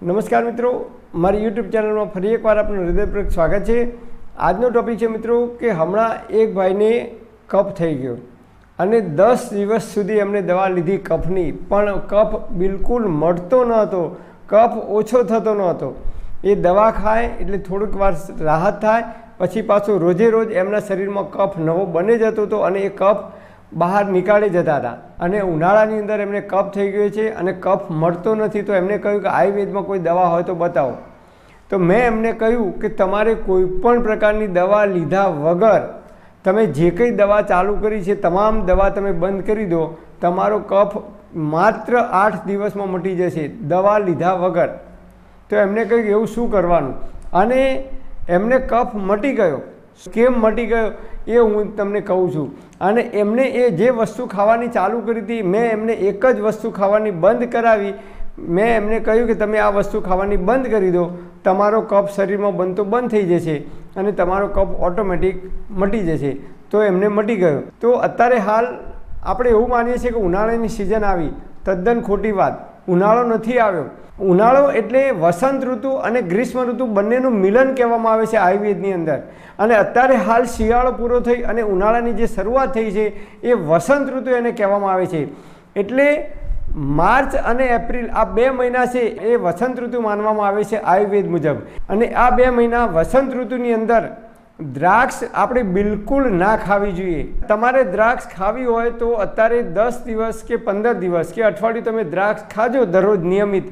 નમસ્કાર મિત્રો, મારી યુટ્યુબ ચેનલમાં ફરી એકવાર આપનું હૃદયપૂર્વક સ્વાગત છે. આજનો ટોપિક છે મિત્રો કે હમણાં એક ભાઈને કફ થઈ ગયો અને દસ દિવસ સુધી એમને દવા લીધી કફની, પણ કફ બિલકુલ મળતો ન હતો, કફ ઓછો થતો ન હતો. એ દવા ખાય એટલે થોડુંક વાર રાહત થાય, પછી પાછું રોજે રોજ એમના શરીરમાં કફ નવો બને જતો હતો અને એ કફ બહાર નીકાળી જતા હતા. અને ઉનાળાની અંદર એમને કફ થઈ ગયો છે અને કફ મળતો નથી તો એમને કહ્યું કે આયુર્વેદમાં કોઈ દવા હોય તો બતાવો. તો મેં એમને કહ્યું કે તમારે કોઈ પણ પ્રકારની દવા લીધા વગર તમે જે કંઈ દવા ચાલુ કરી છે, તમામ દવા તમે બંધ કરી દો, તમારો કફ માત્ર આઠ દિવસમાં મટી જશે દવા લીધા વગર. તો એમને કહ્યું એવું શું કરવાનું? અને એમને કફ મટી ગયો. કેમ મટી ગયો એ હું તમને કહું છું. અને એમને એ જે વસ્તુ ખાવાની ચાલુ કરી હતી, મેં એમને એક જ વસ્તુ ખાવાની બંધ કરાવી. મેં એમને કહ્યું કે તમે આ વસ્તુ ખાવાની બંધ કરી દો. તમારો કફ શરીરમાં બનતો બંધ થઈ જશે અને તમારો કફ ઓટોમેટિક મટી જશે. તો એમને મટી ગયો. તો અત્યારે હાલ આપણે એવું માનીએ છીએ કે ઉનાળાની સિઝન આવી. તદ્દન ખોટી વાત. ઉનાળો નથી આવ્યો. ઉનાળો એટલે વસંત ઋતુ અને ગ્રીષ્મ ઋતુ બંનેનું મિલન કહેવામાં આવે છે આયુર્વેદની અંદર. અને અત્યારે હાલ શિયાળો પૂરો થઈ અને ઉનાળાની જે શરૂઆત થઈ છે, એ વસંત ઋતુ એને કહેવામાં આવે છે. એટલે માર્ચ અને એપ્રિલ આ બે મહિના છે એ વસંત ઋતુ માનવામાં આવે છે આયુર્વેદ મુજબ. અને આ બે મહિના વસંત ઋતુની અંદર દ્રાક્ષ આપણે બિલકુલ ના ખાવી જોઈએ. તમારે દ્રાક્ષ ખાવી હોય તો અત્યારે દસ દિવસ કે પંદર દિવસ કે અઠવાડિયું તમે દ્રાક્ષ ખાજો દરરોજ નિયમિત.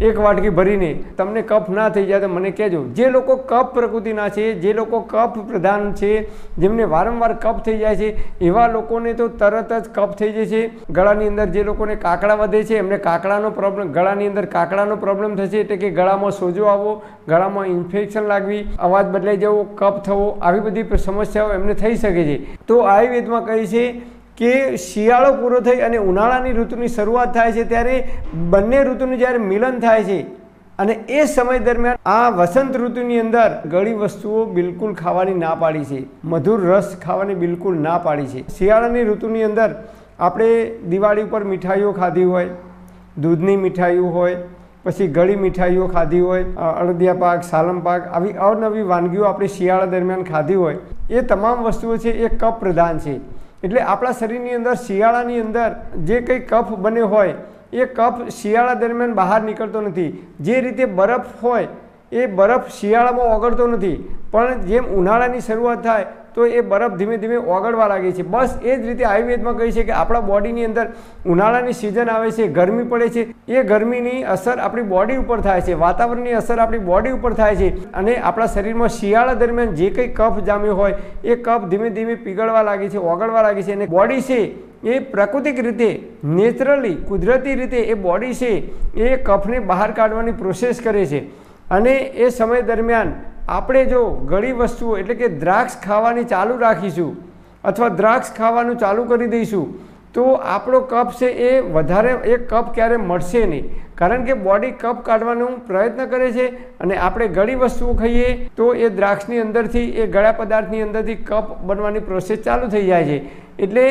એક વાટકી ભરીને તમને કફ ના થઈ જાય તો મને કહેજો. જે લોકો કફ પ્રકૃતિના છે, જે લોકો કફ પ્રધાન છે, જેમને વારંવાર કફ થઈ જાય છે, એવા લોકોને તો તરત જ કફ થઈ જાય છે. ગળાની અંદર જે લોકોને કાકડા વધે છે, એમને કાકડાનો પ્રોબ્લેમ ગળાની અંદર કાકડાનો પ્રોબ્લેમ થશે એટલે કે ગળામાં સોજો આવવો, ગળામાં ઇન્ફેક્શન લાગવી, અવાજ બદલાઈ જવો, કફ થવો, આવી બધી સમસ્યાઓ એમને થઈ શકે છે. તો આયુર્વેદમાં કહે છે કે શિયાળો પૂરો થઈ અને ઉનાળાની ઋતુની શરૂઆત થાય છે ત્યારે બંને ઋતુનું જ્યારે મિલન થાય છે અને એ સમય દરમિયાન આ વસંત ઋતુની અંદર ગળી વસ્તુઓ બિલકુલ ખાવાની ના પાડી છે. મધુર રસ ખાવાની બિલકુલ ના પાડી છે. શિયાળાની ઋતુની અંદર આપણે દિવાળી ઉપર મીઠાઈઓ ખાધી હોય, દૂધની મીઠાઈઓ હોય, પછી ગળી મીઠાઈઓ ખાધી હોય અળદિયા પાક, સાલમ પાક આવી અવનવી વાનગીઓ આપણે શિયાળા દરમિયાન ખાધી હોય. એ તમામ વસ્તુઓ છે, એ કપ પ્રધાન છે. એટલે આપણા શરીરની અંદર, શિયાળાની અંદર જે કંઈ કફ બન્યો હોય, એ કફ શિયાળા દરમિયાન બહાર નીકળતો નથી. જે રીતે બરફ હોય, એ બરફ શિયાળામાં ઓગળતો નથી. પણ જેમ ઉનાળાની શરૂઆત થાય તો એ બરફ ધીમે ધીમે ઓગળવા લાગે છે. બસ એ જ રીતે આયુર્વેદમાં કહે છે કે આપણા બોડીની અંદર ઉનાળાની સિઝન આવે છે, ગરમી પડે છે. એ ગરમીની અસર આપણી બોડી ઉપર થાય છે. વાતાવરણની અસર આપણી બોડી ઉપર થાય છે. અને આપણા શરીરમાં શિયાળા દરમિયાન જે કંઈ કફ જામ્યો હોય, એ કફ ધીમે ધીમે પીગળવા લાગે છે, ઓગળવા લાગે છે. અને બોડી છે એ પ્રાકૃતિક રીતે નેચરલી કુદરતી રીતે એ બોડી છે એ કફને બહાર કાઢવાની પ્રોસેસ કરે છે. અને એ સમય દરમિયાન આપણે જો ઘણી વસ્તુઓ, એટલે કે દ્રાક્ષ ખાવાની ચાલુ રાખીશું, અથવા દ્રાક્ષ ખાવાનું ચાલુ કરી દઈશું, તો આપણો કપ છે એ વધારે, એ કપ ક્યારે મળશે નહીં. કારણ કે બોડી કપ કાઢવાનો પ્રયત્ન કરે છે અને આપણે ઘણી વસ્તુઓ ખાઈએ, તો એ દ્રાક્ષની અંદરથી, એ ગળા પદાર્થની અંદરથી કપ બનવાની પ્રોસેસ ચાલુ થઈ જાય છે. એટલે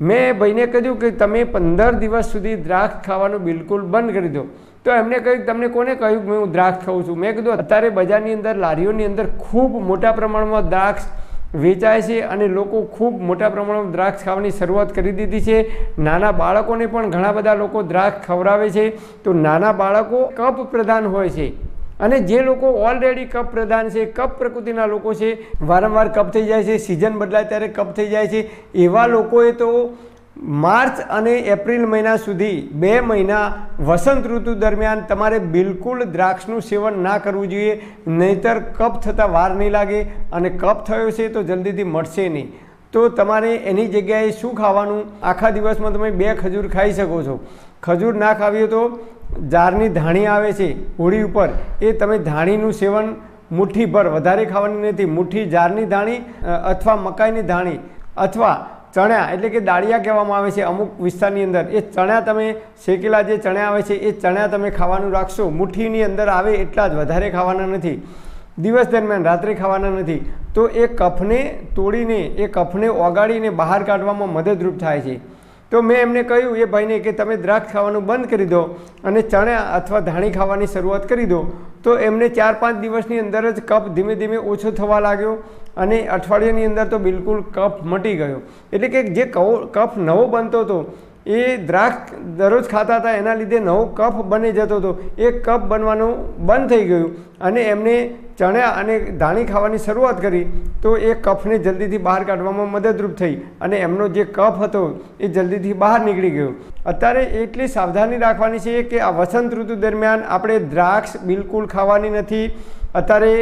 મેં ભાઈને કહ્યું કે તમે પંદર દિવસ સુધી દ્રાક્ષ ખાવાનું બિલકુલ બંધ કરી દો. તો એમને કહ્યું, તમને કોને કહ્યું કે હું દ્રાક્ષ ખાઉં છું? મેં કીધું, અત્યારે બજારની અંદર, લારીઓની અંદર ખૂબ મોટા પ્રમાણમાં દ્રાક્ષ વેચાય છે અને લોકો ખૂબ મોટા પ્રમાણમાં દ્રાક્ષ ખાવાની શરૂઆત કરી દીધી છે. નાના બાળકોને પણ ઘણા બધા લોકો દ્રાક્ષ ખવડાવે છે. તો નાના બાળકો કપ પ્રધાન હોય છે અને જે લોકો ઓલરેડી કપ પ્રધાન છે, કપ પ્રકૃતિના લોકો છે, વારંવાર કપ થઈ જાય છે સિઝન બદલાય ત્યારે કપ થઈ જાય છે. એવા લોકોએ તો માર્ચ અને એપ્રિલ મહિના સુધી બે મહિના વસંત ઋતુ દરમિયાન તમારે બિલકુલ દ્રાક્ષનું સેવન ના કરવું જોઈએ, નહીતર કપ થતાં વાર નહીં લાગે અને કપ થયો છે તો જલ્દીથી મળશે નહીં. તો તમારે એની જગ્યાએ શું ખાવાનું? આખા દિવસમાં તમે બે ખજૂર ખાઈ શકો છો. ખજૂર ના ખાવી તો જારની ધાણી આવે છે હોળી ઉપર, એ તમે ધાણીનું સેવન મુઠ્ઠીભર વધારે ખાવાની નથી. મુઠ્ઠી જારની ધાણી અથવા મકાઈની ધાણી, અથવા ચણા એટલે કે દાળિયા કહેવામાં આવે છે અમુક વિસ્તારની અંદર. એ ચણા તમે શેકેલા જે ચણા આવે છે, એ ચણા તમે ખાવાનું રાખશો. મુઠ્ઠીની અંદર આવે એટલા જ, વધારે ખાવાના નથી. દિવસ દરમિયાન રાત્રે ખાવાના નથી. તો એ કફને તોડીને, એ કફને ઓગાળીને બહાર કાઢવામાં મદદરૂપ થાય છે. તો મેં એમને કહ્યું, એ ભાઈને કે તમે દ્રાક્ષ ખાવાનું બંધ કરી દો અને ચણા અથવા ધાણી ખાવાની શરૂઆત કરી દો. તો એમને ચાર પાંચ દિવસની અંદર જ કફ ધીમે ધીમે ઓછો થવા લાગ્યો અને અઠવાડિયાની અંદર તો બિલકુલ કફ મટી ગયો. એટલે કે જે કફ નવો બનતો હતો એ દ્રાક્ષ દરરોજ ખાતા હતા, એના લીધે નવો કફ બની જતો હતો. એ કફ બનવાનું બંધ થઈ ગયું અને એમને ચણા અને ધાણી ખાવાની શરૂઆત કરી તો એ કફને જલ્દીથી બહાર કાઢવામાં મદદરૂપ થઈ અને એમનો જે કફ હતો એ જલ્દીથી બહાર નીકળી ગયો. અત્યારે એટલી સાવધાની રાખવાની છે કે આ વસંત ઋતુ દરમિયાન આપણે દ્રાક્ષ બિલકુલ ખાવાની નથી. અત્યારે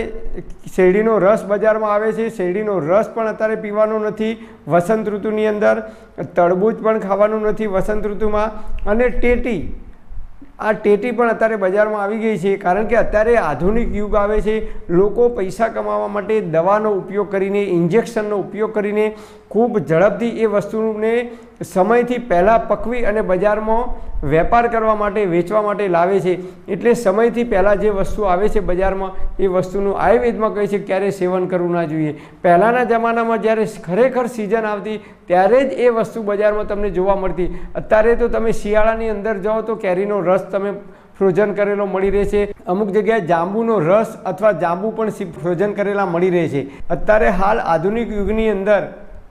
શેરડીનો રસ બજારમાં આવે છે. શેરડીનો રસ પણ અત્યારે પીવાનો નથી. વસંત ઋતુની અંદર તરબૂચ પણ ખાવાનું નથી વસંત ઋતુમાં. અને ટેટી, આ ટેટી પણ અત્યારે બજારમાં આવી ગઈ છે. કારણ કે અત્યારે આધુનિક યુગ આવે છે. લોકો પૈસા કમાવા માટે દવાનો ઉપયોગ કરીને, ઇન્જેક્શનનો ઉપયોગ કરીને ખૂબ ઝડપથી એ વસ્તુને સમયથી પહેલાં પકવી અને બજારમાં વેપાર કરવા માટે, વેચવા માટે લાવે છે. એટલે સમયથી પહેલાં જે વસ્તુ આવે છે બજારમાં, એ વસ્તુનું આયુર્વેદમાં કહે છે ક્યારેય ક્યારે સેવન કરવું ના જોઈએ. પહેલાંના જમાનામાં જ્યારે ખરેખર સિઝન આવતી, ત્યારે જ એ વસ્તુ બજારમાં તમને જોવા મળતી. અત્યારે તો તમે શિયાળાની અંદર જાઓ તો કેરીનો રસ તમે ફ્રોઝન કરેલો મળી રહે છે. અમુક જગ્યાએ જાંબુનો રસ અથવા જાંબુ પણ ફ્રોઝન કરેલા મળી રહે છે. અત્યારે હાલ આધુનિક યુગની અંદર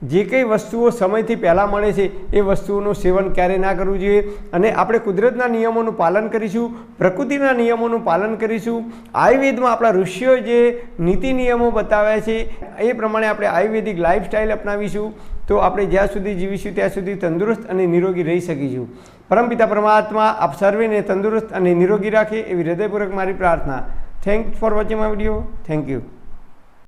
જે કંઈ વસ્તુઓ સમયથી પહેલાં મળે છે, એ વસ્તુઓનું સેવન ક્યારે ના કરવું જોઈએ? અને આપણે કુદરતના નિયમોનું પાલન કરીશું, પ્રકૃતિના નિયમોનું પાલન કરીશું. આયુર્વેદમાં આપણા ઋષિઓ જે નીતિ નિયમો બતાવ્યા છે, એ પ્રમાણે આપણે આયુર્વેદિક લાઈફસ્ટાઈલ અપનાવીશું. તો આપણે જ્યાં સુધી જીવીશું, ત્યાં સુધી તંદુરસ્ત અને નિરોગી રહી શકીશું. પરમપિતા પરમાત્મા, આપ સર્વેને તંદુરસ્ત અને નિરોગી રાખે એવી હૃદયપૂર્વક મારી પ્રાર્થના. Thank for watching my video thank you